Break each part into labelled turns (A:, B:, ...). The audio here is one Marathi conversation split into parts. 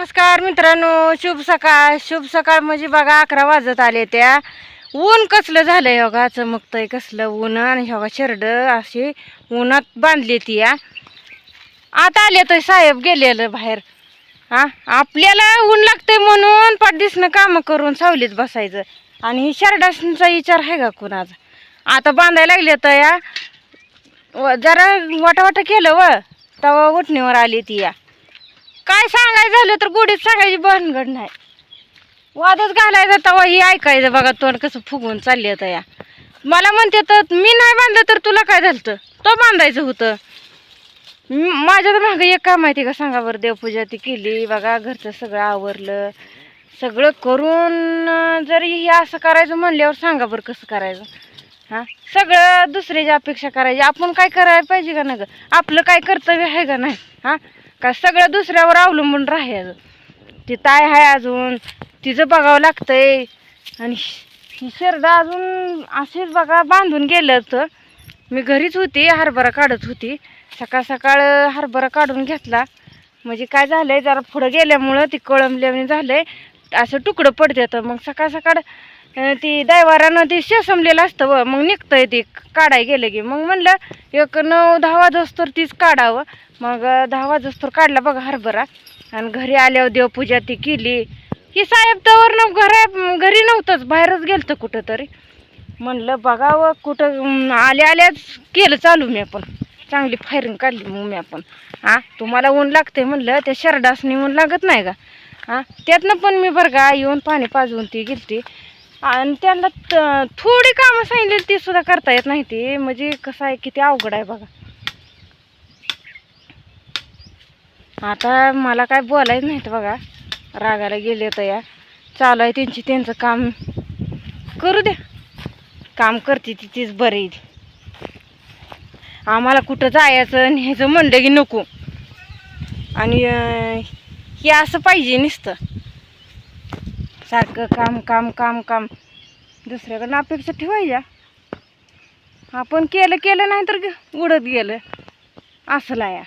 A: नमस्कार मित्रांनो शुभ सकाळ. शुभ सकाळ म्हणजे बघा अकरा वाजत आले त्या. ऊन कसलं झालं योगा हो चमकतंय कसलं ऊन आणि हो योगा शर्ड अशी उन्हात बांधली ती या आता आले तर साहेब गेलेलं बाहेर. हा आपल्याला ऊन लागतंय म्हणून पाठदिसनं कामं करून सावलीत बसायचं. आणि ही शर्डाचा विचार आहे का कुणाचा? आता बांधायला लागले तर या जरा वाटावाटा केलं व तवा उठणीवर आली ती या काय सांगायचं झालं तर गोडीत सांगायची भानगड नाही. वादच घालायचा तवा ही ऐकायचं बघा तोंड कसं फुगून चालली आता या. मला म्हणते तर मी नाही बांधलं तर तुला काय झालं तो बांधायचं होतं. माझ्या तर मागं एक काय माहिती का सांगा बरं देवपूजा ती केली बघा घरचं सगळं आवरलं. सगळं करून जरी हे असं करायचं म्हणल्यावर सांगा बरं कसं करायचं? हां? सगळं दुसऱ्याची अपेक्षा करायची. आपण काय करायला पाहिजे का ना गं आपलं काय कर्तव्य आहे का नाही? हां? का सगळं दुसऱ्यावर अवलंबून राहायचं. ती ताय आहे अजून तिचं बघावं लागतंय. आणि ही शेरडा अजून असेच बघा बांधून गेलं तर मी घरीच होती हरभरा काढत होती. सकाळ सकाळ हरभरा काढून घेतला. म्हणजे काय झालंय जरा पुढं गेल्यामुळं ती कळमल्याने झालंय. असं तुकडं पडते तर मग सकाळ सकाळ ती दैवारानं ते शेसमलेलं असतं व मग निघतंय ते काढाय गेलं की. मग म्हणलं एक नऊ दहा वाजोस्तर तीच काढावं. मग अं, दहा वाजोस्तर काढला बघा हरभरा. आणि घरी आल्यावर देवपूजा ती केली. ही साहेब तर घरा घरी नव्हतंच बाहेरच गेलतं कुठं तरी म्हणलं बघावं कुठं आल्या आल्याच केलं चालू मी पण. चांगली फायरिंग काढली मग मी पण. हां तुम्हाला ऊन लागतंय म्हणलं त्या शरडासनी ऊन लागत नाही का? हां त्यातनं पण मी बरं का येऊन पाणी पाजवून ती गेलती. आणि त्यांना त- थोडी कामं सांगितली ती सुद्धा करता येत नाही ती. म्हणजे कसं आहे किती अवघड आहे बघा. आता मला काय बोलायचं नाहीत बघा. रागाला गेले तर या. चालू आहे त्यांची त्यांचं काम करू द्या. काम करते ती तीच बरी आम्हाला कुठं जायचं न्यायचं म्हणलं की नको. आणि हे असं पाहिजे नुसतं. सारखं काम काम काम काम. दुसऱ्याकडनं अपेक्षा ठेवायच्या आपण केलं केलं नाही तर ग- उडत गेलं. असं या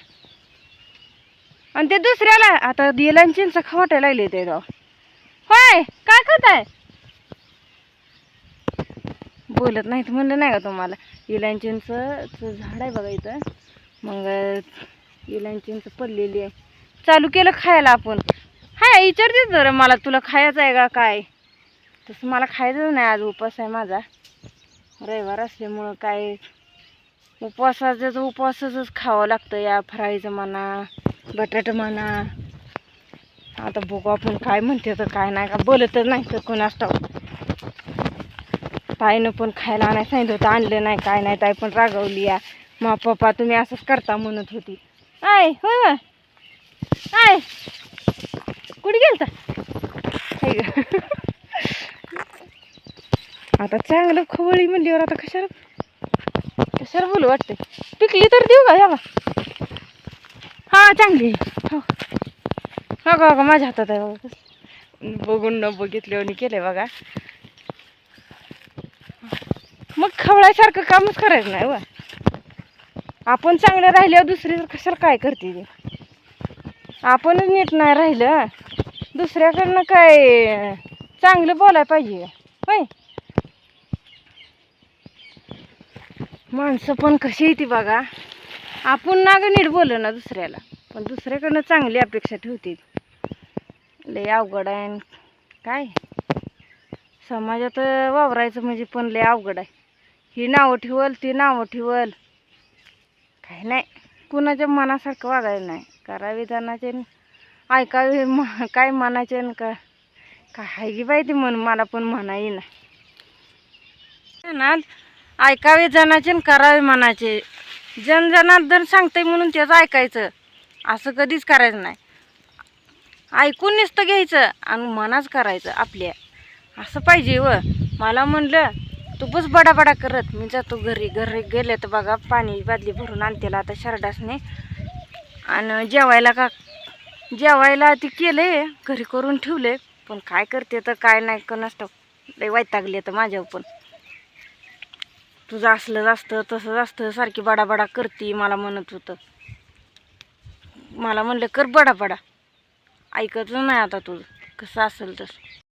A: आणि ते दुसऱ्याला आता दिलांचींच खवाटायला लागले ते गाव होय काय करताय बोलत नाहीत म्हणलं नाही का तुम्हाला? इलांचींचं झाड आहे बघा इथं. मग इलांचींचं पडलेली आहे. चालू केलं खायला आपण. हाय विचारते जरा मला तुला खायचं आहे का काय? तसं मला खायचं नाही आज उपवास आहे माझा. रविवार असल्यामुळं काय उपवासाचं उपवासाचंच खावं लागतं या फराळीचं म्हणा बटाट म्हणा. आता बघू आपण काय म्हणते तर काय नाही का बोलतच नाही तर कोणास ठाऊक. ताईनं पण खायला नाही सांगितलं होतं आणलं नाही काय नाही ताई पण रागवली या. मग पप्पा तुम्ही असंच करता म्हणत होती. आय हो होय. आय. कुठे गेलता? ग. आता चांगलं खवळी म्हणल्यावर आता कशाला कशाला बोलू वाटते पिकली तर देऊ का या हा चांगली. हो. हो का माझ्या हातात आहे बघा. बघून न बघितल्यावर केलंय बघा. मग खवळासारखं कामच करायचं नाही व आपण चांगलं राहिल्यावर दुसरी तर कशाला काय करते ते? आपणच नीट नाही राहिलं. दुसऱ्याकडनं काय चांगलं बोलायला पाहिजे. होय? माणसं पण कशी येते बघा. आपण ना नीट बोल ना दुसऱ्याला. पण दुसऱ्याकडनं चांगली अपेक्षा ठेवते. लय अवघड आहे आणि काय? समाजात वावरायचं म्हणजे पण लय अवघड आहे. ही नावं ठेवल ती नावं ठेवल. काही नाही. कुणाच्या मनासारखं वागायला नाही. करावे जाण्याचे ऐकावे म काय म्हणायचे न का काय आहे की बाई ती म्हण मला पण म्हणा ना ऐकावे जनाचे आणि करावे म्हणायचे. जन जनार्दन सांगते म्हणून त्याच ऐकायचं. असं कधीच करायचं नाही. ऐकून नुसतं घ्यायचं आणि मनाच करायचं आपल्या. असं पाहिजे व. मला म्हणलं तू बस बडाबडा करत. मी जातो घरी. घरी गेले तर बघा पाणी बादली भरून आणतेला आता शर्डासने. आणि जेवायला का जेवायला ती केले घरी करून ठेवले पण काय करते तर काय नाही का ठाऊक लय वैतागली तर माझ्यावर पण. तुझं असलं असतं तसंच असतं सारखी बडाबडा करते मला म्हणत होतं. मला म्हणलं कर बडाबडा. ऐकतच नाही आता तुझं. कसं असेल तसं.